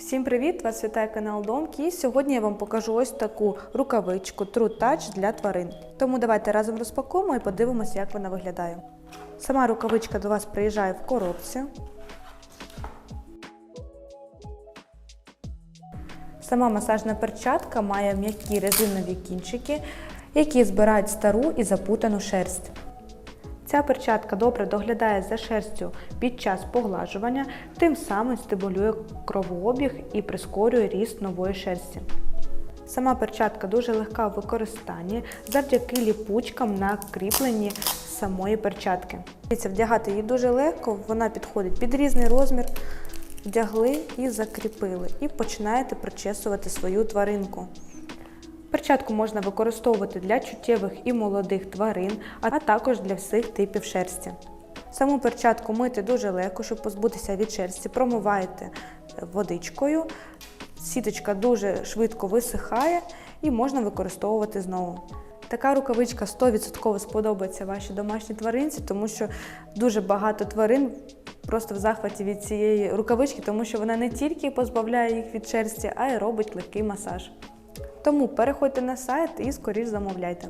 Всім привіт! Вас вітає канал Домки. І сьогодні я вам покажу ось таку рукавичку True Touch для тварин. Тому давайте разом розпакуємо і подивимося, як вона виглядає. Сама рукавичка до вас приїжджає в коробці. Сама масажна перчатка має м'які резинові кінчики, які збирають стару і запутану шерсть. Ця перчатка добре доглядає за шерстю під час поглажування, тим самим стимулює кровообіг і прискорює ріст нової шерсті. Сама перчатка дуже легка в використанні завдяки ліпучкам на кріпленні самої перчатки. Вдягати її дуже легко, вона підходить під різний розмір. Вдягли і закріпили, і починаєте причесувати свою тваринку. Перчатку можна використовувати для чуттєвих і молодих тварин, а також для всіх типів шерсті. Саму перчатку мити дуже легко, щоб позбутися від шерсті. Промиваєте водичкою, сіточка дуже швидко висихає і можна використовувати знову. Така рукавичка 100% сподобається вашій домашній тваринці, тому що дуже багато тварин просто в захваті від цієї рукавички, тому що вона не тільки позбавляє їх від шерсті, а й робить легкий масаж. Тому переходьте на сайт і скоріш замовляйте.